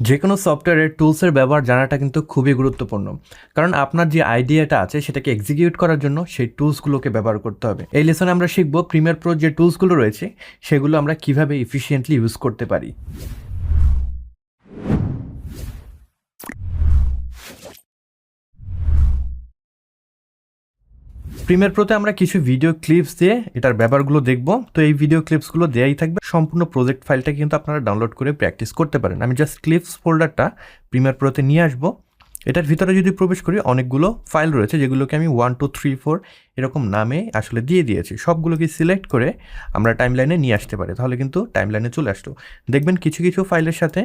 যে কোনো সফটওয়্যারের টুলসের ব্যবহার জানাটা কিন্তু খুবই গুরুত্বপূর্ণ। কারণ আপনার যে আইডিয়াটা আছে, সেটাকে এক্সিকিউট করার জন্য সেই টুলসগুলোকে ব্যবহার করতে হবে। এই লেসনে আমরা শিখব প্রিমিয়ার প্রো যে টুলসগুলো রয়েছে, সেগুলো আমরা কীভাবে ইফিসিয়েন্টলি ইউজ করতে পারি। প্রিমিয়ার প্রোতে আমরা কিছু ভিডিও ক্লিপস দিয়ে এটার ব্যাপারগুলো দেখব। তো এই ভিডিও ক্লিপসগুলো দেয়াই থাকবে। সম্পূর্ণ প্রজেক্ট ফাইলটা কিন্তু আপনারা ডাউনলোড করে প্র্যাকটিস করতে পারেন। আমি জাস্ট ক্লিপস ফোল্ডারটা প্রিমিয়ার প্রোতে নিয়ে আসব। এটার ভিতরে যদি প্রবেশ করি, অনেকগুলো ফাইল রয়েছে, যেগুলোকে আমি ওয়ান টু থ্রি ফোর এরকম নামে আসলে দিয়ে দিয়েছি। সবগুলোকে সিলেক্ট করে আমরা টাইমলাইনে নিয়ে আসতে পারি। তাহলে কিন্তু টাইমলাইনে চলে আসতো দেখবেন কিছু কিছু ফাইলের সাথে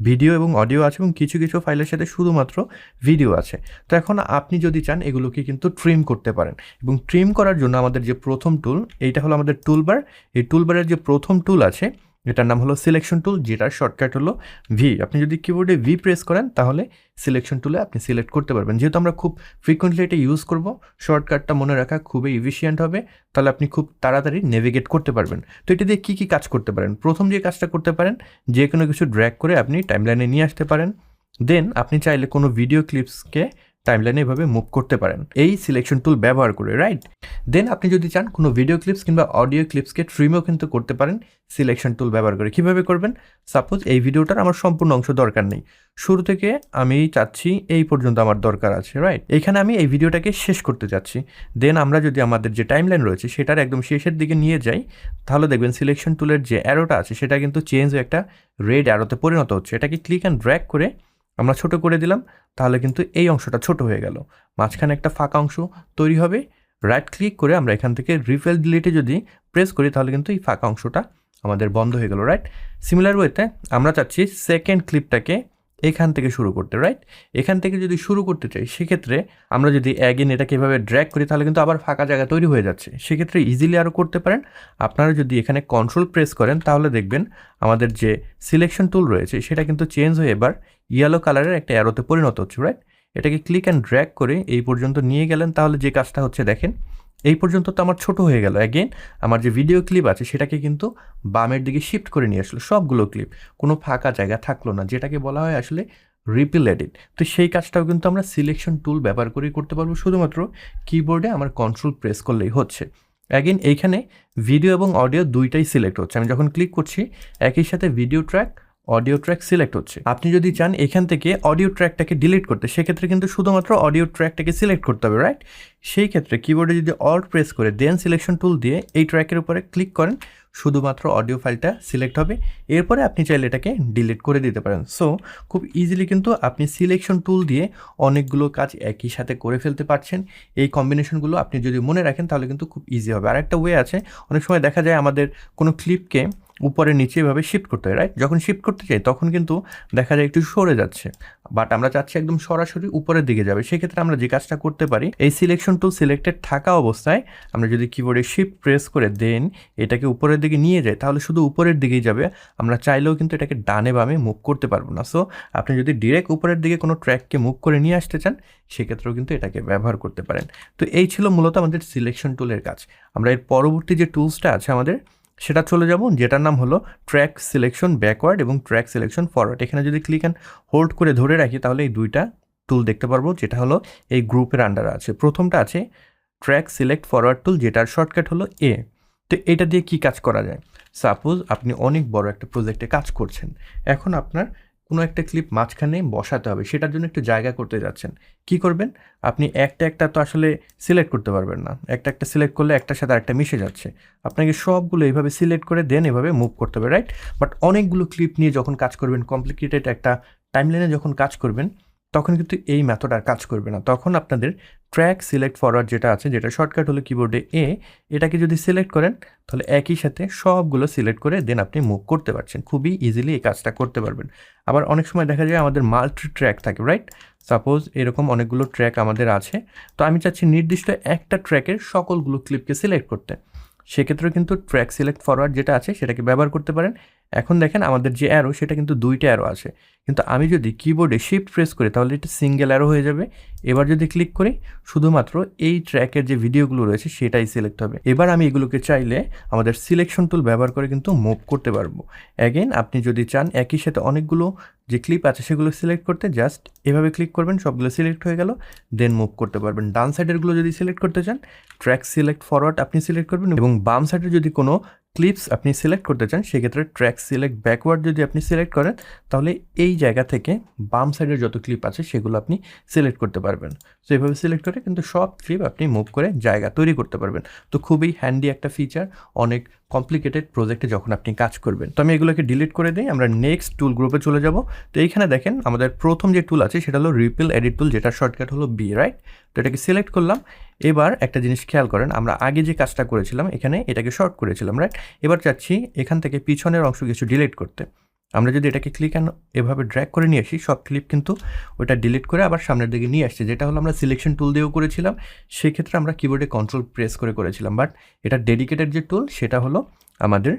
ভিডিও এবং অডিও আছে এবং কিছু কিছু ফাইলের সাথে শুধুমাত্র ভিডিও আছে। তো এখন আপনি যদি চান এগুলোকে কিন্তু ট্রিম করতে পারেন এবং ট্রিম করার জন্য আমাদের যে প্রথম টুল এইটা হলো আমাদের টুলবার এই টুলবারের যে প্রথম টুল আছে এটার নাম হলো সিলেকশন টুল যেটার শর্টকাট হলো ভি আপনি যদি কিবোর্ডে ভি প্রেস করেন, তাহলে সিলেকশন টুলে আপনি সিলেক্ট করতে পারবেন। যেহেতু আমরা খুব ফ্রিকোয়েন্টলি এটা ইউজ করব শর্টকাটটা মনে রাখা খুবই ইফিসিয়েন্ট হবে, তাহলে আপনি খুব তাড়াতাড়ি নেভিগেট করতে পারবেন। তো এটা দিয়ে কী কী কাজ করতে পারেন? প্রথম যে কাজটা করতে পারেন যে কোনো কিছু ড্র্যাগ করে আপনি টাইমলাইনে নিয়ে আসতে পারেন। দেন আপনি চাইলে কোনো ভিডিও ক্লিপসকে টাইমলাইনে এভাবে মুভ করতে পারেন। এই সিলেকশন টুল ব্যবহার করে রাইট দেন আপনি যদি চান, কোনো ভিডিও ক্লিপস কিংবা অডিও ক্লিপসকে ট্রিমও কিন্তু করতে পারেন সিলেকশন টুল ব্যবহার করে। কীভাবে করবেন? সাপোজ এই ভিডিওটার আমার সম্পূর্ণ অংশ দরকার নেই। শুরু থেকে আমি চাচ্ছি, এই পর্যন্ত আমার দরকার আছে রাইট এখানে আমি এই ভিডিওটাকে শেষ করতে চাচ্ছি। দেন আমরা যদি আমাদের যে টাইমলাইন রয়েছে, সেটার একদম শেষের দিকে নিয়ে যাই, তাহলে দেখবেন সিলেকশন টুলের যে অ্যারোটা আছে, সেটা কিন্তু চেঞ্জ একটা রেড অ্যারোতে পরিণত হচ্ছে। এটাকে ক্লিক অ্যান্ড ড্র্যাগ করে আমরা ছোট করে দিলাম, তাহলে কিন্তু এই অংশটা ছোট হয়ে গেল। মাঝখানে একটা ফাঁকা অংশ তৈরি হবে। রাইট ক্লিক করে আমরা এখান থেকে রিফেল ডিলিটে যদি প্রেস করি, তাহলে কিন্তু এই ফাঁকা অংশটা আমাদের বন্ধ হয়ে গেল রাইট সিমিলার ওয়েতে আমরা চাচ্ছি সেকেন্ড ক্লিপটাকে এখান থেকে শুরু করতে রাইট এখান থেকে যদি শুরু করতে চাই, সেক্ষেত্রে আমরা যদি অ্যাগেন এটাকে এভাবে ড্র্যাগ করি, তাহলে কিন্তু আবার ফাঁকা জায়গা তৈরি হয়ে যাচ্ছে। সেক্ষেত্রে ইজিলি আরও করতে পারেন। আপনারা যদি এখানে কন্ট্রোল প্রেস করেন, তাহলে দেখবেন আমাদের যে সিলেকশন টুল রয়েছে, সেটা কিন্তু চেঞ্জ হয়ে এবার ইয়েলো কালারের একটা অ্যারোতে পরিণত হচ্ছে রাইট এটাকে ক্লিক অ্যান্ড ড্র্যাগ করে এই পর্যন্ত নিয়ে গেলেন, তাহলে যে কাজটা হচ্ছে, দেখেন এই পর্যন্ত তো আমার ছোট হয়ে গেল। অ্যাগেন আমার যে ভিডিও ক্লিপ আছে, সেটাকে কিন্তু বামের দিকে শিফট করে নিয়ে আসলো। সবগুলো ক্লিপ কোনো ফাঁকা জায়গা থাকল না, যেটাকে বলা হয় আসলে রিপিল এডিট তো সেই কাজটাও কিন্তু আমরা সিলেকশন টুল ব্যবহার করেই করতে পারব। শুধুমাত্র কিবোর্ডে আমার কন্ট্রোল প্রেস করলেই হচ্ছে। অ্যাগেন এইখানে ভিডিও এবং অডিও দুইটাই সিলেক্ট হচ্ছে। আমি যখন ক্লিক করছি, একই সাথে video track audio track select হচ্ছে। আপনি যদি চান এখান থেকে অডিও ট্র্যাকটাকে ডিলিট করতে, সেক্ষেত্রে কিন্তু শুধুমাত্র অডিও ট্র্যাকটাকে সিলেক্ট করতে হবে রাইট সেই ক্ষেত্রে কিবোর্ডে যদি অল প্রেস করে দেন সিলেকশন টুল দিয়ে এই ট্র্যাকের উপরে ক্লিক করেন, শুধুমাত্র অডিও ফাইলটা সিলেক্ট হবে। এরপরে আপনি চাইলে এটাকে ডিলিট করে দিতে পারেন। সো খুব ইজিলি কিন্তু আপনি সিলেকশন টুল দিয়ে অনেকগুলো কাজ একই সাথে করে ফেলতে পারছেন। এই কম্বিনেশনগুলো আপনি যদি মনে রাখেন, তাহলে কিন্তু খুব ইজি হবে। আর একটা ওয়ে আছে, অনেক সময় দেখা যায় আমাদের কোনো ক্লিপকে উপরে নিচে এভাবে শিফট করতে হয় রাইট যখন শিফট করতে চাই, তখন কিন্তু দেখা যায় একটু সরে যাচ্ছে। বাট আমরা চাচ্ছি একদম সরাসরি উপরের দিকে যাবে। সেক্ষেত্রে আমরা যে কাজটা করতে পারি, এই সিলেকশন টুল সিলেক্টেড থাকা অবস্থায় আমরা যদি কিবোর্ডে শিফট প্রেস করে দেন এটাকে উপরের দিকে নিয়ে যাই, তাহলে শুধু উপরের দিকেই যাবে। আমরা চাইলেও কিন্তু এটাকে ডানে বামে মুভ করতে পারব না। সো আপনি যদি ডিরেক্ট উপরের দিকে কোনো ট্র্যাককে মুভ করে নিয়ে আসতে চান, সেক্ষেত্রেও কিন্তু এটাকে ব্যবহার করতে পারেন। তো এই ছিল মূলত আমাদের সিলেকশন টুলের কাজ। আমরা এর পরবর্তী যে টুলসটা আছে আমাদের সেটা চলে যাব, যেটার নাম হলো ট্র্যাক সিলেকশন ব্যাকওয়ার্ড এবং ট্র্যাক সিলেকশন ফরওয়ার্ড এখানে যদি ক্লিক অ্যান্ড হোল্ড করে ধরে রাখি, তাহলে এই দুইটা টুল দেখতে পারব, যেটা হলো এই গ্রুপের আন্ডারে আছে। প্রথমটা আছে ট্র্যাক সিলেক্ট ফরওয়ার্ড টুল যেটার শর্টকাট হলো এ তো এটা দিয়ে কি কাজ করা যায়? সাপোজ আপনি অনেক বড় একটা প্রজেক্টে কাজ করছেন। এখন আপনার কোনো একটা ক্লিপ মাঝখানে বসাতে হবে, সেটার জন্য একটু জায়গা করতে যাচ্ছেন। কি করবেন? আপনি একটা একটা তো আসলে সিলেক্ট করতে পারবেন না। একটা একটা সিলেক্ট করলে একটার সাথে আরেকটা মিশে যাচ্ছে। আপনাকে সবগুলো এইভাবে সিলেক্ট করে দেন এভাবে মুভ করতে হবে রাইট বাট অনেকগুলো ক্লিপ নিয়ে যখন কাজ করবেন কমপ্লিকেটেড একটা টাইমলাইনে যখন কাজ করবেন, তখন কিন্তু এই মেথড আর কাজ করবে না। তখন আপনাদের ট্র্যাক সিলেক্ট ফরওয়ার্ড যেটা আছে, যেটা শর্টকাট হলো কিবোর্ডে এ এটাকে যদি সিলেক্ট করেন, তাহলে একই সাথে সবগুলো সিলেক্ট করে দেন আপনি মুভ করতে পারছেন। খুবই ইজিলি এই কাজটা করতে পারবেন। আবার অনেক সময় দেখা যায় আমাদের মাল্টি ট্র্যাক থাকে রাইট সাপোজ এরকম অনেকগুলো ট্র্যাক আমাদের আছে, তো আমি চাচ্ছি নির্দিষ্ট একটা ট্র্যাকের সকলগুলো ক্লিপকে সিলেক্ট করতে। সেক্ষেত্রে কিন্তু ট্র্যাক সিলেক্ট ফরওয়ার্ড যেটা আছে, সেটাকে ব্যবহার করতে পারেন। এখন দেখেন আমাদের যে অ্যারো সেটা কিন্তু দুইটা অ্যারো আছে। কিন্তু আমি যদি কিবোর্ডে শিফট প্রেস করি, তাহলে এটা সিঙ্গেল অ্যারো হয়ে যাবে। এবার যদি ক্লিক করি, শুধুমাত্র এই ট্র্যাকের যে ভিডিওগুলো রয়েছে, সেটাই সিলেক্ট হবে। এবার আমি এগুলোকে চাইলে আমাদের সিলেকশন টুল ব্যবহার করে কিন্তু মুভ করতে পারব। অ্যাগেন আপনি যদি চান, একই সাথে অনেকগুলো যে ক্লিপ আছে, সেগুলো সিলেক্ট করতে জাস্ট এভাবে ক্লিক করবেন, সবগুলো সিলেক্ট হয়ে গেল দেন মুভ করতে পারবেন। ডান সাইডেরগুলো যদি সিলেক্ট করতে চান ট্র্যাক সিলেক্ট ফরওয়ার্ড আপনি সিলেক্ট করবেন এবং বাম সাইডে যদি কোনো ক্লিপস আপনি সিলেক্ট করতে চান, সেক্ষেত্রে ট্র্যাক সিলেক্ট ব্যাকওয়ার্ড যদি আপনি সিলেক্ট করেন, তাহলে এই জায়গা থেকে বাম সাইডের যত ক্লিপ আছে, সেগুলো আপনি সিলেক্ট করতে পারবেন। তো এভাবে সিলেক্ট করে কিন্তু সব ক্লিপ আপনি মুভ করে জায়গা তৈরি করতে পারবেন। তো খুবই হ্যান্ডি একটা ফিচার অনেক কমপ্লিকেটেড প্রজেক্টে যখন আপনি কাজ করবেন। তো আমি এগুলোকে ডিলিট করে দিই, আমরা নেক্সট টুল গ্রুপে চলে যাব। তো এইখানে দেখেন, আমাদের প্রথম যে টুল আছে, সেটা হলো রিপিল এডিট টুল যেটা শর্টকাট হলো বি রাইট তো এটাকে সিলেক্ট করলাম। এবার একটা জিনিস খেয়াল করেন, আমরা আগে যে কাজটা করেছিলাম, এখানে এটাকে শর্ট করেছিলাম রাইট এবার চাচ্ছি এখান থেকে পিছনের অংশ কিছু ডিলিট করতে। আমরা যদি এটাকে ক্লিক অ্যান্ড এভাবে ড্র্যাগ করে নিয়ে আসি, সব ক্লিপ কিন্তু ওটা ডিলিট করে আবার সামনের দিকে নিয়ে আসছে। যেটা হলো আমরা সিলেকশন টুল দিয়েও করেছিলাম, সেক্ষেত্রে আমরা কিবোর্ডে কন্ট্রোল প্রেস করে করেছিলাম। বাট এটা ডেডিকেটেড যে টুল সেটা হলো আমাদের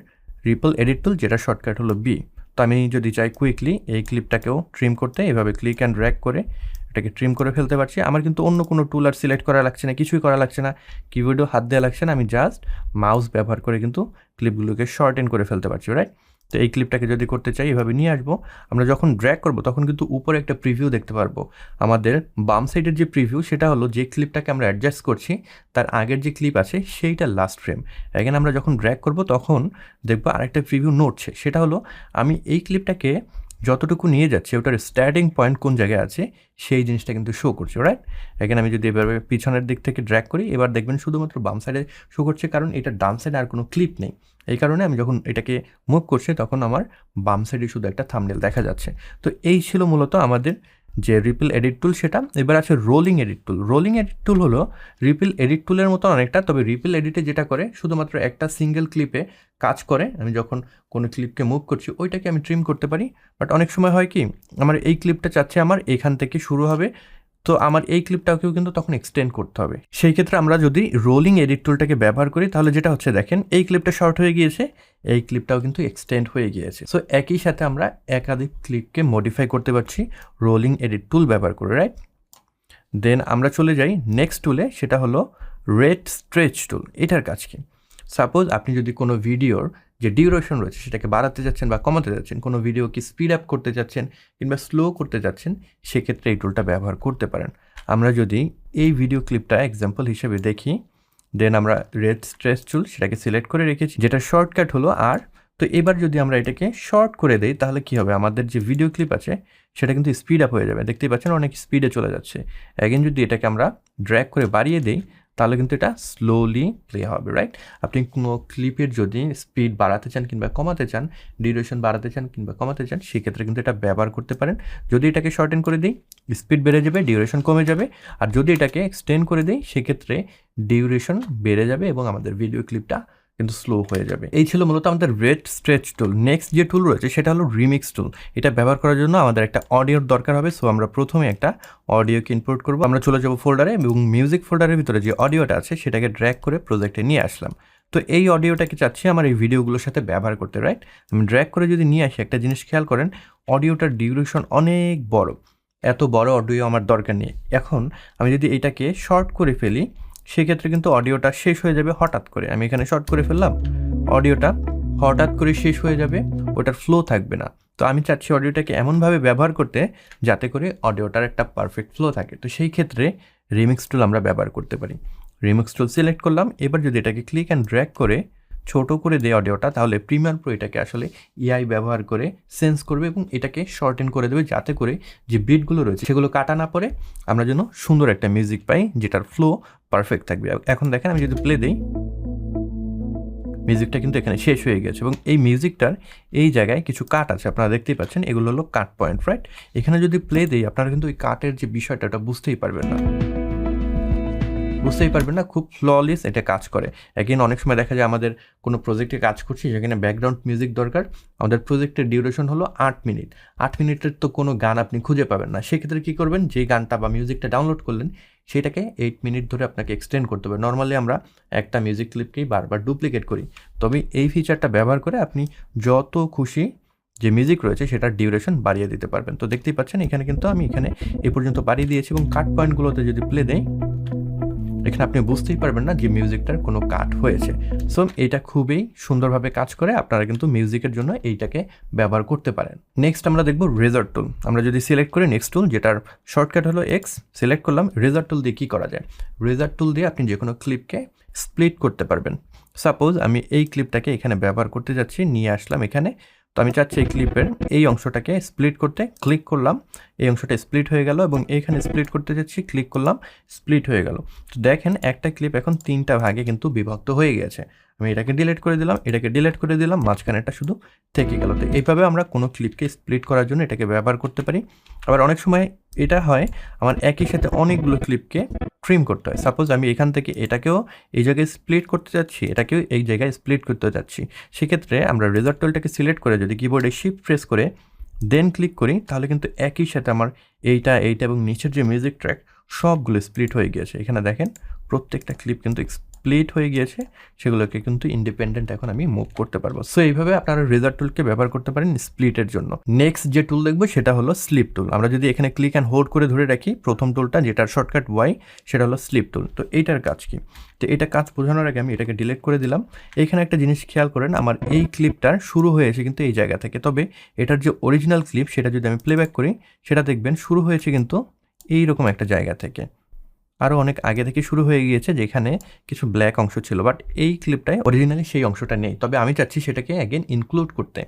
রিপল এডিট টুল যেটা শর্টকাট হলো বি তো আমি যদি চাই কুইকলি এই ক্লিপটাকেও ট্রিম করতে, এভাবে ক্লিক অ্যান্ড ড্র্যাগ করে এটাকে ট্রিম করে ফেলতে পারছি। আমার কিন্তু অন্য কোনো টুল আর সিলেক্ট করা লাগছে না, কিছুই করা লাগছে না। কিবোর্ডেও হাত দেওয়া লাগছে না, আমি জাস্ট মাউস ব্যবহার করে কিন্তু ক্লিপগুলোকে শর্টেন করে ফেলতে পারছি রাইট তো এই ক্লিপটাকে যদি করতে চাই, এভাবে নিয়ে আসব। আমরা যখন ড্র্যাক করব, তখন কিন্তু উপরে একটা প্রিভিউ দেখতে পারব। আমাদের বাম সাইডের যে প্রিভিউ সেটা হলো যে ক্লিপটাকে আমরা অ্যাডজাস্ট করছি, তার আগের যে ক্লিপ আছে, সেইটা লাস্ট ফ্রেম এখানে আমরা যখন ড্র্যাক করব, তখন দেখব আরেকটা প্রিভিউ নড়ছে সেটা হলো, আমি এই ক্লিপটাকে যতটুকু নিয়ে যাচ্ছে, ওটার স্টার্টিং পয়েন্ট কোন জায়গায় আছে, সেই জিনিসটা কিন্তু শো করছে রাইট এখানে আমি যদি এভাবে পিছনের দিক থেকে ড্র্যাক করি, এবার দেখবেন শুধুমাত্র বাম সাইডে শো করছে, কারণ এটা ডান সাইডে আর কোনো ক্লিপ নেই। এই কারণে আমি যখন এটাকে মুভ করছি, তখন আমার বাম সাইডে শুধু একটা থামনেল দেখা যাচ্ছে। তো এই ছিল মূলত আমাদের যে রিপিল এডিট টুল সেটা, এবার আছে rolling edit tool rolling edit tool হলো রিপিল এডিট টুলের মতো অনেকটা, তবে রিপিল এডিটে যেটা করে, শুধুমাত্র একটা সিঙ্গেল ক্লিপে কাজ করে, আমি যখন কোনো ক্লিপকে মুভ করছি, ওইটাকে আমি ট্রিম করতে পারি। বাট অনেক সময় হয় কি, আমার এই ক্লিপটা চাচ্ছে আমার, এখান থেকে শুরু হবে তো আমার এই ক্লিপটাকেও কিন্তু তখন এক্সটেন্ড করতে হবে। সেই ক্ষেত্রে আমরা যদি রোলিং এডিট টুলটাকে ব্যবহার করি, তাহলে যেটা হচ্ছে দেখেন, এই ক্লিপটা শর্ট হয়ে গিয়েছে, এই ক্লিপটাও কিন্তু এক্সটেন্ড হয়ে গিয়েছে। সো একই সাথে আমরা একাধিক ক্লিপকে মডিফাই করতে পারছি রোলিং এডিট টুল ব্যবহার করে রাইট দেন আমরা চলে যাই নেক্সট টুলে সেটা হলো রেড স্ট্রেচ টুল এটার কাজ কি? সাপোজ আপনি যদি কোনো ভিডিওর যে ডিউরেশন রয়েছে সেটাকে বাড়াতে যাচ্ছেন বা কমাতে যাচ্ছেন, কোনো ভিডিওকে স্পিড আপ করতে যাচ্ছেন কিংবা স্লো করতে যাচ্ছেন, সেক্ষেত্রে এই টুলটা ব্যবহার করতে পারেন। আমরা যদি এই ভিডিও ক্লিপটা এক্সাম্পল হিসেবে দেখি দেন আমরা রেড স্ট্রেস চুল সেটাকে সিলেক্ট করে রেখেছি, যেটা শর্টকাট হলো আর তো এবার যদি আমরা এটাকে শর্ট করে দেই, তাহলে কি হবে? আমাদের যে ভিডিও ক্লিপ আছে, সেটা কিন্তু স্পিড আপ হয়ে যাবে। দেখতেই পাচ্ছেন, অনেক স্পিডে চলে যাচ্ছে। অ্যাগেন যদি এটাকে আমরা ড্র্যাগ করে বাড়িয়ে দিই তাহলে কিন্তু এটা স্লোলি প্লে হবে রাইট আপনি কোনো ক্লিপের যদি স্পিড বাড়াতে চান কিংবা কমাতে চান ডিউরেশন বাড়াতে চান কিংবা কমাতে চান, সেক্ষেত্রে কিন্তু এটা ব্যবহার করতে পারেন। যদি এটাকে শর্টেন করে দিই স্পিড বেড়ে যাবে ডিউরেশন কমে যাবে। আর যদি এটাকে এক্সটেন্ড করে দিই, সেক্ষেত্রে ডিউরেশন বেড়ে যাবে এবং আমাদের ভিডিও ক্লিপটা কিন্তু স্লো হয়ে যাবে। এই ছিল মূলত আমাদের রেড স্ট্রেচ টুল নেক্সট যে টুল রয়েছে, সেটা হলো রিমিক্স টুল এটা ব্যবহার করার জন্য আমাদের একটা অডিওর দরকার হবে সো আমরা প্রথমে একটা অডিওকে ইনপোর্ট করব। আমরা চলে যাব ফোল্ডারে এবং মিউজিক ফোল্ডারের ভিতরে যে অডিওটা আছে, সেটাকে ড্র্যাক করে প্রজেক্টে নিয়ে আসলাম। তো এই অডিওটাকে চাচ্ছি আমার এই ভিডিওগুলোর সাথে ব্যবহার করতে রাইট আমি ড্র্যাক করে যদি নিয়ে আসি, একটা জিনিস খেয়াল করেন অডিওটার ডিউরেশন অনেক বড়। এত বড় অডিও আমার দরকার নেই। এখন আমি যদি এটাকে শর্ট করে ফেলি সেক্ষেত্রে কিন্তু অডিওটা শেষ হয়ে যাবে হঠাৎ করে। আমি এখানে শর্ট করে ফেললাম। অডিওটা হঠাৎ করে শেষ হয়ে যাবে, ওটার ফ্লো থাকবে না। তো আমি চাচ্ছি অডিওটাকে এমনভাবে ব্যবহার করতে যাতে করে অডিওটার একটা পারফেক্ট ফ্লো থাকে। তো সেই ক্ষেত্রে রিমিক্স টুল আমরা ব্যবহার করতে পারি। রিমিক্স টুল সিলেক্ট করলাম। এবার যদি এটাকে ক্লিক অ্যান্ড ড্র্যাগ করে ছোট করে দেয় অডিওটা, তাহলে প্রিমিয়ার প্রো এটাকে আসলে এআই ব্যবহার করে সেন্স করবে এবং এটাকে শর্টেন করে দেবে যাতে করে যে বিটগুলো রয়েছে সেগুলো কাটা না পড়ে, আমরা যেন সুন্দর একটা মিউজিক পাই যেটার ফ্লো পারফেক্ট থাকবে। এখন দেখেন আমি যদি প্লে দিই মিউজিকটা কিন্তু এখানে শেষ হয়ে গেছে এবং এই মিউজিকটার এই জায়গায় কিছু কাট আছে, আপনারা দেখতেই পাচ্ছেন, এগুলো হলো কাট পয়েন্ট রাইট এখানে যদি প্লে দিই, আপনারা কিন্তু ওই কাটের যে বিষয়টা, ওটা বুঝতেই পারবেন না। বুঝতেই পারবেন না, খুব ফ্ললেস এটা কাজ করে। এগেন অনেক সময় দেখা যায় আমাদের কোনো প্রজেক্টে কাজ করছি, সেখানে ব্যাকগ্রাউন্ড মিউজিক দরকার, আমাদের প্রজেক্টের ডিউরেশন হলো আট মিনিট আট মিনিটের তো কোনো গান আপনি খুঁজে পাবেন না। সেক্ষেত্রে কী করবেন, যে গানটা বা মিউজিকটা ডাউনলোড করলেন, সেটাকে এইট মিনিট ধরে আপনাকে এক্সটেন্ড করতে হবে। নর্মালি আমরা একটা মিউজিক ক্লিপকেই বারবার ডুপ্লিকেট করি। তবে এই ফিচারটা ব্যবহার করে আপনি যত খুশি যে মিউজিক রয়েছে, সেটার ডিউরেশন বাড়িয়ে দিতে পারবেন। তো দেখতেই পাচ্ছেন, এখানে কিন্তু আমি এখানে এ পর্যন্ত বাড়িয়ে দিয়েছি এবং কাট পয়েন্টগুলোতে যদি প্লে দেই এখানে আপনি বুঝতেই পারবেন না যে মিউজিকটার কোনো কাট হয়েছে। সো এটা খুবই সুন্দরভাবে কাজ করে আপনারা কিন্তু মিউজিকের জন্য এইটাকে ব্যবহার করতে পারেন। নেক্সট আমরা দেখব রেজার্ট টুল আমরা যদি সিলেক্ট করি নেক্সট টুল যেটার শর্টকাট হলো এক্স সিলেক্ট করলাম রেজার্ট টুল দিয়ে কী করা যায়? রেজার্ট টুল দিয়ে আপনি যে কোনো ক্লিপকে স্প্লিট করতে পারবেন। সাপোজ আমি এই ক্লিপটাকে এখানে ব্যবহার করতে যাচ্ছি, নিয়ে আসলাম এখানে তো আমি চাচ্ছি এই ক্লিপের এই অংশটাকে স্প্লিট করতে ক্লিক করলাম। এই অংশটা স্প্লিট হয়ে গেল এবং এইখানে স্প্লিট করতে চাচ্ছি ক্লিক করলাম স্প্লিট হয়ে গেল। তো দেখেন একটা ক্লিপ এখন তিনটা ভাগে কিন্তু বিভক্ত হয়ে গেছে। আমি এটাকে ডিলিট করে দিলাম, এটাকে ডিলিট করে দিলাম মাঝখানেটা শুধু থেকে গেল। তো এইভাবে আমরা কোনো ক্লিপকে স্প্লিট করার জন্য এটাকে ব্যবহার করতে পারি। আবার অনেক সময় এটা হয়, আমার একই সাথে অনেকগুলো ক্লিপকে ট্রিম করতে হয়। সাপোজ আমি এখান থেকে এটাকেও এই জায়গায় স্প্লিট করতে যাচ্ছি, এটাকেও এই জায়গায় স্প্লিট করতে যাচ্ছি। সেক্ষেত্রে আমরা রেজার্ট টুলটাকে সিলেক্ট করে যদি কিবোর্ডে শিফট প্রেস করে দেন ক্লিক করি, তাহলে কিন্তু একই সাথে আমার এইটা এইটা এবং নিচের যে মিউজিক ট্র্যাক সবগুলো স্প্লিট হয়ে গিয়েছে। এখানে দেখেন প্রত্যেকটা ক্লিপ কিন্তু স্প্লিট হয়ে গিয়েছে, সেগুলোকে কিন্তু ইন্ডিপেন্ডেন্ট এখন আমি মুভ করতে পারব। সো এইভাবে আপনারা রেজার টুলকে ব্যবহার করতে পারেন স্প্লিটের জন্য। নেক্সট যে টুল দেখব সেটা হলো স্লিপ টুল আমরা যদি এখানে ক্লিক অ্যান্ড হোল্ড করে ধরে রাখি, প্রথম টুলটা যেটার শর্টকাট ওয়াই সেটা হলো স্লিপ টুল তো এইটার কাজ কি? তো এটা কাজ বোঝানোর আগে আমি এটাকে ডিলেট করে দিলাম। এখানে একটা জিনিস খেয়াল করেন, আমার এই ক্লিপটার শুরু হয়েছে কিন্তু এই জায়গা থেকে। তবে এটার যে অরিজিনাল ক্লিপ সেটা যদি আমি প্লেব্যাক করি, সেটা দেখবেন শুরু হয়েছে কিন্তু এইরকম একটা জায়গা থেকে। আরও অনেক আগে থেকে শুরু হয়ে গিয়েছে যেখানে কিছু ব্ল্যাক অংশ ছিল বাট এই ক্লিপটায় অরিজিনালি সেই অংশটা নেই। তবে আমি চাচ্ছি সেটাকে অ্যাগেন ইনক্লুড করতে।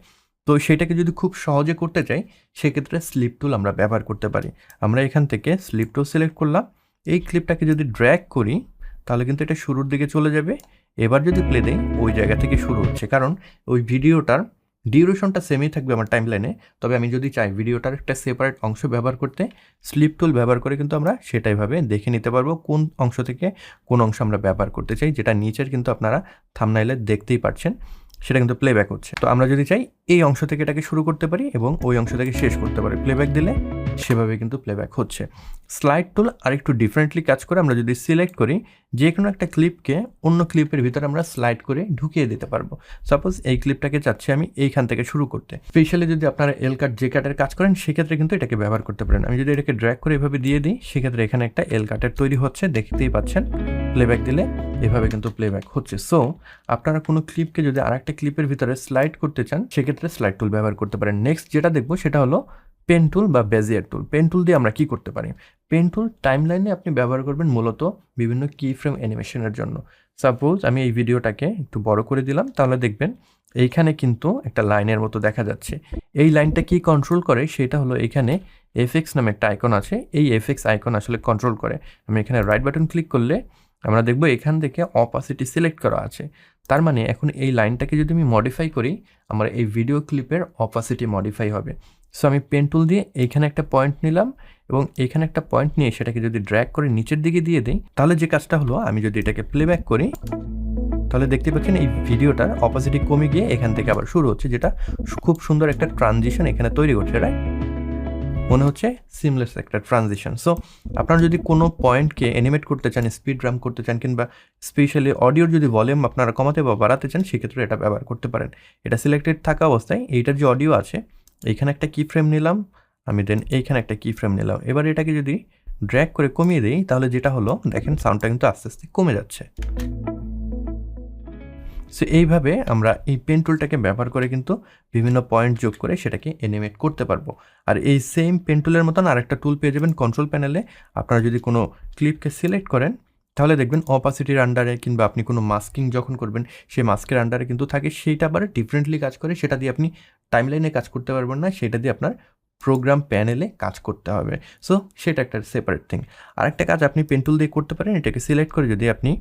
তো সেটাকে যদি খুব সহজে করতে চাই, সেক্ষেত্রে স্লিপ টুল আমরা ব্যবহার করতে পারি। আমরা এখান থেকে স্লিপ টুল সিলেক্ট করলাম। এই ক্লিপটাকে যদি ড্র্যাগ করি, তাহলে কিন্তু এটা শুরুর দিকে চলে যাবে। এবার যদি প্লে দেই, ওই জায়গা থেকে শুরু হচ্ছে। কারণ ওই ভিডিওটার ডিউরেশনটা সেমই থাকবে আমার টাইম লাইনে তবে আমি যদি চাই ভিডিওটার একটা সেপারেট অংশ ব্যবহার করতে স্লিপ টুল ব্যবহার করে কিন্তু আমরা সেটাইভাবে দেখে নিতে পারব কোন অংশ থেকে কোন অংশ আমরা ব্যবহার করতে চাই, যেটা নিচের কিন্তু আপনারা থামনাইলে দেখতেই পাচ্ছেন সেটা কিন্তু প্লেব্যাক হচ্ছে। তো আমরা যদি চাই এই অংশ থেকে এটাকে শুরু করতে পারি এবং ওই অংশ থেকে শেষ করতে পারি। প্লেব্যাক দিলে সেভাবে কিন্তু প্লেব্যাক হচ্ছে। স্লাইড টুল আর একটু ডিফারেন্টলি কাজ করে আমরা যদি সিলেক্ট করি যে কোনো একটা ক্লিপকে অন্য ক্লিপের ভিতরে আমরা স্লাইড করে ঢুকিয়ে দিতে পারব। সাপোজ এই ক্লিপটাকে চাচ্ছি আমি এইখান থেকে শুরু করতে। স্পেশালি যদি আপনারা এল কাট জে কাটের কাজ করেন, সেক্ষেত্রে কিন্তু এটাকে ব্যবহার করতে পারেন। আমি যদি এটাকে ড্র্যাক করে এভাবে দিয়ে দিই, সেক্ষেত্রে এখানে একটা এল কাটের তৈরি হচ্ছে, দেখতেই পাচ্ছেন। প্লেব্যাক দিলে এভাবে কিন্তু প্লেব্যাক হচ্ছে। সো আপনারা কোনো ক্লিপকে যদি আর একটা ক্লিপের ভিতরে স্লাইড করতে চান, সেক্ষেত্রে স্লাইড টুল ব্যবহার করতে পারেন। নেক্সট যেটা দেখব সেটা হলো পেন টুল বা বেজিয়ার টুল পেন টুল দিয়ে আমরা কি করতে পারি? পেন টুল টাইমলাইনে আপনি ব্যবহার করবেন মূলত বিভিন্ন কি ফ্রেম অ্যানিমেশনের জন্য। সাপোজ আমি এই ভিডিওটাকে একটু বড় করে দিলাম, তাহলে দেখবেন এইখানে কিন্তু একটা লাইনের মতো দেখা যাচ্ছে। এই লাইনটা কি কন্ট্রোল করে? সেটা হলো এখানে এফএক্স নামে একটা আইকন আছে। এই এফএক্স আইকন আসলে কন্ট্রোল করে। আমি এখানে রাইট বাটন ক্লিক করলে আমরা দেখব এখান থেকে অপাসিটি সিলেক্ট করা আছে। তার মানে এখন এই লাইনটাকে যদি আমি মডিফাই করি, আমার এই ভিডিও ক্লিপের অপাসিটি মডিফাই হবে। সো আমি পেন টুল দিয়ে এইখানে একটা পয়েন্ট নিলাম এবং এইখানে একটা পয়েন্ট নিয়ে সেটাকে যদি ড্র্যাগ করে নিচের দিকে দিয়ে দিই, তাহলে যে কাজটা হলো, আমি যদি এটাকে প্লেব্যাক করি, তাহলে দেখতে পাচ্ছেন এই ভিডিওটার অপাসিটি কমে গিয়ে এখান থেকে আবার শুরু হচ্ছে, যেটা খুব সুন্দর একটা ট্রানজিশন এখানে তৈরি করছে রাইট মনে হচ্ছে সিমলেস একটা ট্রানজিশন সো আপনারা যদি কোনো পয়েন্টকে অ্যানিমেট করতে চান স্পিড রাম করতে চান, কিংবা স্পেশালি অডিওর যদি ভলিউম আপনারা কমাতে বা বাড়াতে চান, সেক্ষেত্রে এটা ব্যবহার করতে পারেন। এটা সিলেক্টেড থাকা অবস্থায় এইটার যে অডিও আছে, এইখানে একটা কি ফ্রেম নিলাম, আমি দেন এইখানে একটা কি ফ্রেম নিলাম। এবার এটাকে যদি ড্র্যাগ করে কমিয়ে দিই, তাহলে যেটা হলো, দেখেন সাউন্ডটা কিন্তু আস্তে আস্তে কমে যাচ্ছে। সো এইভাবে আমরা এই পেন টুলটাকে ব্যবহার করে কিন্তু বিভিন্ন পয়েন্ট যোগ করে সেটাকে এনিমেট করতে পারব। আর এই সেম পেন টুলের মতন আরেকটা টুল পেয়ে যাবেন কন্ট্রোল প্যানেলে আপনারা যদি কোনো ক্লিপকে সিলেক্ট করেন, তাহলে দেখবেন অপাসিটির আন্ডারে কিংবা আপনি কোনো মাস্কিং যখন করবেন, সেই মাস্কের আন্ডারে কিন্তু থাকে, সেইটা আবার ডিফারেন্টলি কাজ করে। সেটা দিয়ে আপনি টাইমলাইনে কাজ করতে পারবেন না, সেটা দিয়ে আপনার প্রোগ্রাম প্যানেলে কাজ করতে হবে। সো সেটা একটা সেপারেট থিং আরেকটা কাজ আপনি পেন্টুল দিয়ে করতে পারেন, এটাকে সিলেক্ট করে যদি আপনি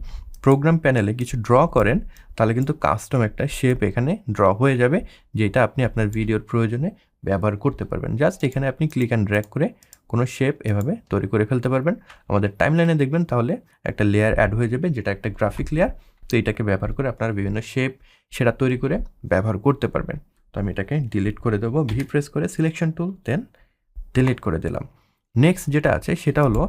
প্রোগ্রাম প্যানেলে কিছু ড্র করেন, তাহলে কিন্তু কাস্টম একটা শেপ এখানে ড্র হয়ে যাবে, যেটা আপনি আপনার ভিডিওর প্রয়োজনে ব্যবহার করতে পারবেন। জাস্ট এখানে আপনি ক্লিক অ্যান্ড ড্র্যাগ করে কোনো শেপ এভাবে তৈরি করে ফেলতে পারবেন। আমাদের টাইমলাইনে দেখবেন, তাহলে একটা লেয়ার অ্যাড হয়ে যাবে, যেটা একটা গ্রাফিক লেয়ার তো এটাকে ব্যবহার করে আপনারা বিভিন্ন শেপ সেটা তৈরি করে ব্যবহার করতে পারবেন। আমি এটাকে ডিলিট করে দেবো ভি প্রেস করে সিলেকশন টুল দেন ডিলিট করে দিলাম। নেক্সট যেটা আছে, সেটা হলো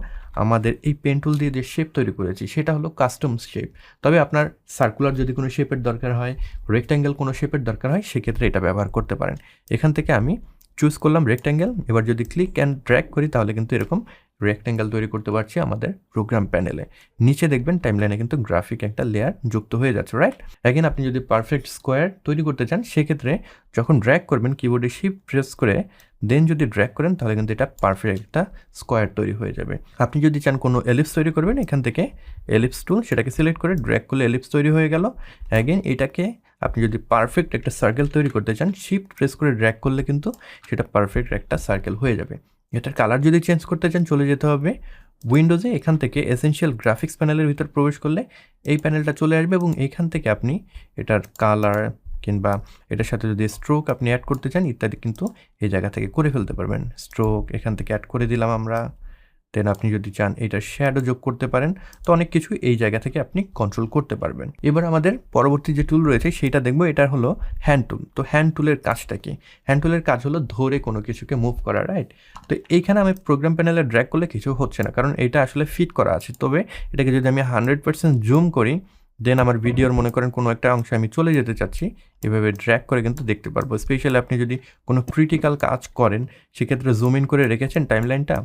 আমাদের এই পেন টুল দিয়ে যে শেপ তৈরি করেছি, সেটা হলো কাস্টম শেপ তবে আপনার সার্কুলার যদি কোনো শেপের দরকার হয় রেক্ট্যাঙ্গেল কোনো শেপের দরকার হয়, সেক্ষেত্রে এটা ব্যবহার করতে পারেন। এখান থেকে আমি চুজ করলাম রেক্ট্যাঙ্গেল এবার যদি ক্লিক অ্যান্ড ড্র্যাগ করি, তাহলে কিন্তু এরকম রেক্ট্যাঙ্গেল তৈরি করতে পারছি আমাদের প্রোগ্রাম প্যানেলে নিচে দেখবেন টাইমলাইনে কিন্তু গ্রাফিক একটা লেয়ার যুক্ত হয়ে যাচ্ছে রাইট এগেন আপনি যদি পারফেক্ট স্কোয়ার তৈরি করতে চান, সেক্ষেত্রে যখন ড্র্যাক করবেন কিবোর্ডে শিফট প্রেস করে দেন যদি ড্র্যাক করেন, তাহলে কিন্তু এটা পারফেক্ট একটা স্কোয়ার তৈরি হয়ে যাবে। আপনি যদি চান কোনো এলিপস তৈরি করবেন, এখান থেকে এলিপস টুল সেটাকে সিলেক্ট করে ড্র্যাক করলে এলিপস তৈরি হয়ে গেল। অ্যাগেন এটাকে আপনি যদি পারফেক্ট একটা সার্কেল তৈরি করতে চান শিফট প্রেস করে ড্র্যাক করলে কিন্তু সেটা পারফেক্ট একটা সার্কেল হয়ে যাবে। এটার কালার যদি চেঞ্জ করতে চান, চলে যেতে হবে উইন্ডোজে এখান থেকে এসেন্সিয়াল গ্রাফিক্স প্যানেলের ভিতর প্রবেশ করলে এই প্যানেলটা চলে আসবে এবং এখান থেকে আপনি এটার কালার কিংবা এটার সাথে যদি স্ট্রোক আপনি অ্যাড করতে চান, ইত্যাদি কিন্তু এই জায়গা থেকে করে ফেলতে পারবেন। স্ট্রোক এখান থেকে অ্যাড করে দিলাম আমরা। দেন আপনি যদি চান এটা শ্যাডো যোগ করতে পারেন, তো অনেক কিছু এই জায়গা থেকে আপনি কন্ট্রোল করতে পারবেন। এবার আমাদের পরবর্তী যে টুল রয়েছে, সেটা দেখব, এটা হলো হ্যান্ড টুল তো হ্যান্ড টুলের কাজটা কি? হ্যান্ড টুলের কাজ হলো ধরে কোনো কিছুকে মুভ করা রাইট তো এইখানে আমি প্রোগ্রাম প্যানেলে ড্র্যাগ করলে কিছু হচ্ছে না, কারণ এটা আসলে ফিট করা আছে। তবে এটাকে যদি আমি হান্ড্রেড পার্সেন্ট জুম করি দেন আমার ভিডিওর মনে করেন কোনো একটা অংশে আমি চলে যেতে চাচ্ছি, এভাবে ড্র্যাক করে কিন্তু দেখতে পারব। স্পেশালি আপনি যদি কোনো ক্রিটিক্যাল কাজ করেন, সেক্ষেত্রে জুম ইন করে রেখেছেন টাইমলাইনটা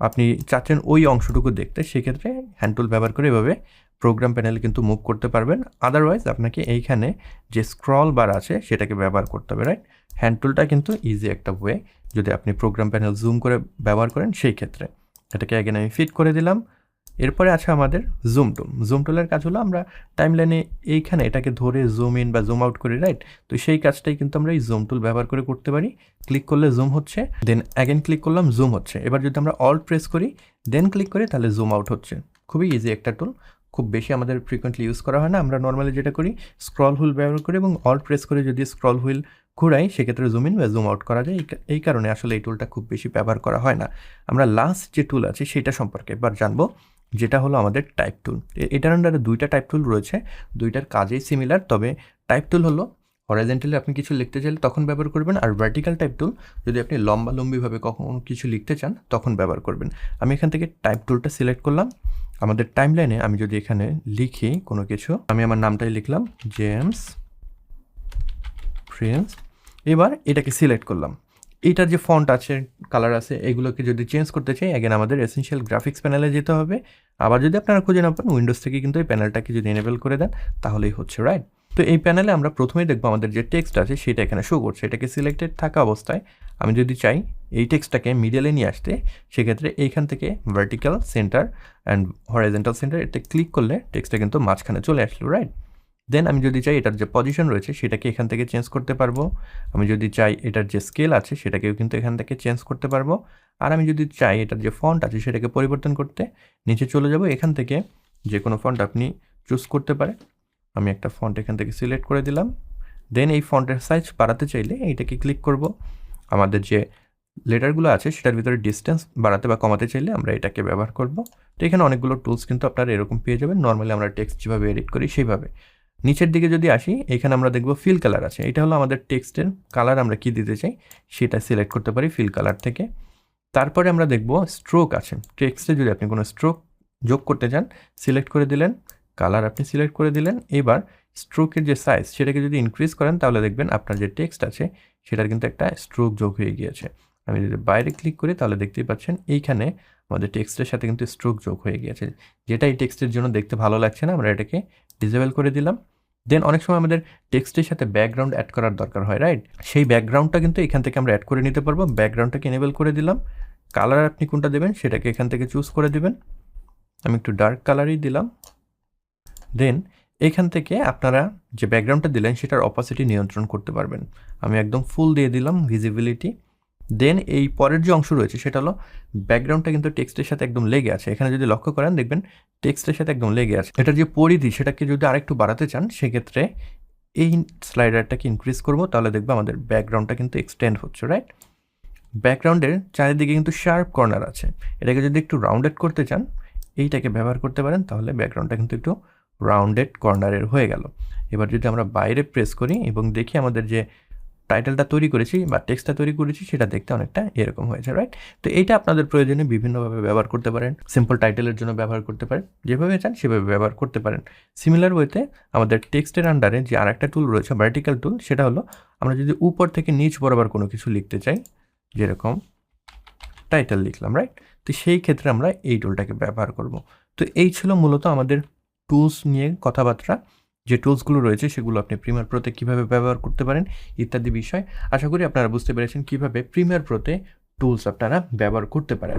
আপনি চাচ্ছেন ওই অংশটুকু দেখতে, সেক্ষেত্রে হ্যান্ড টুল ব্যবহার করে এভাবে প্রোগ্রাম প্যানেল কিন্তু মুভ করতে পারবেন। আদারওয়াইজ আপনাকে এইখানে যে স্ক্রল বার আছে, সেটাকে ব্যবহার করতে হবে রাইট হ্যান্ড টুলটা কিন্তু ইজি একটা ওয়ে যদি আপনি প্রোগ্রাম প্যানেল জুম করে ব্যবহার করেন, সেই ক্ষেত্রে। এটাকে অ্যাগেন আমি ফিট করে দিলাম। এরপরে আছে আমাদের জুম টুল জুম টুলের কাজ হলো আমরা টাইমলাইনে এইখানে এটাকে ধরে জুম ইন বা জুম আউট করি রাইট তো সেই কাজটাই কিন্তু আমরা এই জুম টুল ব্যবহার করে করতে পারি। ক্লিক করলে জুম হচ্ছে দেন অ্যাগেন ক্লিক করলাম জুম হচ্ছে। এবার যদি আমরা অল প্রেস করি দেন ক্লিক করি তাহলে জুম আউট হচ্ছে। খুবই ইজি একটা টুল খুব বেশি আমাদের ফ্রিকোয়েন্টলি ইউজ করা হয় না। আমরা নর্মালি যেটা করি স্ক্রল হুইল ব্যবহার করি এবং অল প্রেস করে যদি স্ক্রল হুইল ঘুরাই, সেক্ষেত্রে জুম ইন বা জুম আউট করা যায়। এই কারণে আসলে এই টুলটা খুব বেশি ব্যবহার করা হয় না। আমরা লাস্ট যে টুল আছে, সেটা সম্পর্কে এবার জানব। যেটা হলো আমাদের টাইপ টুল এটার আন্ডারে দুইটা টাইপ টুল রয়েছে, দুইটার কাজেই সিমিলার তবে টাইপ টুল হলো হরাইজেন্টালি আপনি কিছু লিখতে চাইলে তখন ব্যবহার করবেন, আর ভার্টিক্যাল টাইপ টুল যদি আপনি লম্বা লম্বিভাবে কখন কিছু লিখতে চান, তখন ব্যবহার করবেন। আমি এখান থেকে টাইপ টুলটা সিলেক্ট করলাম। আমাদের টাইম লাইনে আমি যদি এখানে লিখি কোনো কিছু, আমি আমার নামটাই লিখলাম জেমস প্রিন্স এবার এটাকে সিলেক্ট করলাম। এইটার যে ফন্ট আছে কালার আছে, এগুলোকে যদি চেঞ্জ করতে চাই অ্যাগেন আমাদের এসেনশিয়াল গ্রাফিক্স প্যানেলে যেতে হবে। আবার যদি আপনারা খুঁজে না পান উইন্ডোজ থেকে কিন্তু এই প্যানেলটাকে যদি এনেবেল করে দেন, তাহলেই হচ্ছে রাইট তো এই প্যানেলে আমরা প্রথমেই দেখব আমাদের যে টেক্সট আছে, সেটা এখানে শো করছে। এটাকে সিলেক্টেড থাকা অবস্থায় আমি যদি চাই, এই টেক্সটটাকে মিডিয়ালে নিয়ে আসতে, সেক্ষেত্রে এইখান থেকে vertical centre and horizontal centre এতে ক্লিক করলে টেক্সটটা কিন্তু মাঝখানে চলে আসলো রাইট দেন আমি যদি চাই এটার যে পজিশন রয়েছে, সেটাকে এখান থেকে চেঞ্জ করতে পারব। আমি যদি চাই এটার যে স্কেল আছে, সেটাকেও কিন্তু এখান থেকে চেঞ্জ করতে পারব। আর আমি যদি চাই এটার যে ফন্ট আছে, সেটাকে পরিবর্তন করতে, নিচে চলে যাব। এখান থেকে যে কোনো ফন্ট আপনি চুজ করতে পারে আমি একটা ফন্ট এখান থেকে সিলেক্ট করে দিলাম। দেন এই ফন্টের সাইজ বাড়াতে চাইলে এইটাকে ক্লিক করব। আমাদের যে লেটারগুলো আছে, সেটার ভিতরে ডিস্টেন্স বাড়াতে বা কমাতে চাইলে আমরা এটাকে ব্যবহার করব। তো এখানে অনেকগুলো টুলস কিন্তু আপনারা এরকম পেয়ে যাবেন। নর্মালি আমরা টেক্সট যেভাবে এডিট করি, সেইভাবে। নিচের দিকে যদি আসি, এখানে আমরা দেখব ফিল কালার আছে। এটা হলো আমাদের টেক্সটের কালার আমরা কি দিতে চাই? সেটা সিলেক্ট করতে পারি ফিল কালার থেকে। তারপরে আমরা দেখব স্ট্রোক আছে। টেক্সটে যদি আপনি কোনো স্ট্রোক যোগ করতে চান সিলেক্ট করে দিলেন কালার আপনি সিলেক্ট করে দিলেন। এবার স্ট্রোকের যে সাইজ সেটাকে যদি ইনক্রিজ করেন, তাহলে দেখবেন আপনার যে টেক্সট আছে, সেটার কিন্তু একটা স্ট্রোক যোগ হয়ে গিয়েছে। আমি যদি বাইরে ক্লিক করি, তাহলে দেখতেই পাচ্ছেন এইখানে আমাদের টেক্সটের সাথে কিন্তু স্ট্রোক যোগ হয়ে গিয়েছে। যেটা এই টেক্সটের জন্য দেখতে ভালো লাগছে না, আমরা এটাকে ডিজেবল করে দিলাম। দেন অনেক সময় আমাদের টেক্সটের সাথে ব্যাকগ্রাউন্ড অ্যাড করার দরকার হয় রাইট সেই ব্যাকগ্রাউন্ডটা কিন্তু এখান থেকে আমরা অ্যাড করে নিতে পারব। ব্যাকগ্রাউন্ডটাকে এনেবল করে দিলাম। কালার আপনি কোনটা দেবেন সেটাকে এখান থেকে চুজ করে দেবেন। আমি একটু ডার্ক কালারই দিলাম। দেন এখান থেকে আপনারা যে ব্যাকগ্রাউন্ডটা দিলেন সেটার অপাসিটি নিয়ন্ত্রণ করতে পারবেন। আমি একদম ফুল দিয়ে দিলাম ভিজিবিলিটি দেন এই পরের যে অংশ রয়েছে সেটা হলো ব্যাকগ্রাউন্ডটা কিন্তু টেক্সটের সাথে একদম লেগে আছে। এখানে যদি লক্ষ্য করেন দেখবেন টেক্সটের সাথে একদম লেগে আছে। এটার যে পরিধি সেটাকে যদি আরেকটু বাড়াতে চান, সেক্ষেত্রে এই স্লাইডারটাকে ইনক্রিজ করব, তাহলে দেখব আমাদের ব্যাকগ্রাউন্ডটা কিন্তু এক্সটেন্ড হচ্ছে রাইট ব্যাকগ্রাউন্ডের চারিদিকে কিন্তু শার্প কর্নার আছে। এটাকে যদি একটু রাউন্ডেড করতে চান, এইটাকে ব্যবহার করতে পারেন, তাহলে ব্যাকগ্রাউন্ডটা কিন্তু একটু রাউন্ডেড কর্নারের হয়ে গেল। এবার যদি আমরা বাইরে প্রেস করি এবং দেখি আমাদের যে টাইটেলটা তৈরি করেছি বা টেক্সটটা তৈরি করেছি, সেটা দেখতে অনেকটা এরকম হয়েছে রাইট তো এইটা আপনাদের প্রয়োজনে বিভিন্নভাবে ব্যবহার করতে পারেন। সিম্পল টাইটেলের জন্য ব্যবহার করতে পারেন। যেভাবে চান সেভাবে ব্যবহার করতে পারেন। সিমিলার ওয়েতে আমাদের টেক্সটের আন্ডারে যে আরেকটা টুল রয়েছে ভার্টিক্যাল টুল সেটা হলো আমরা যদি উপর থেকে নিচ বরাবর কোনো কিছু লিখতে চাই, যেরকম টাইটেল লিখলাম রাইট তো সেই ক্ষেত্রে আমরা এই টুলটাকে ব্যবহার করব। তো এই ছিল মূলত আমাদের টুলস নিয়ে কথাবার্তা। যে টুলসগুলো রয়েছে সেগুলো আপনি প্রিমিয়ার প্রোতে কীভাবে ব্যবহার করতে পারেন ইত্যাদি বিষয়। আশা করি আপনারা বুঝতে পেরেছেন কীভাবে প্রিমিয়ার প্রোতে টুলস আপনারা ব্যবহার করতে পারেন।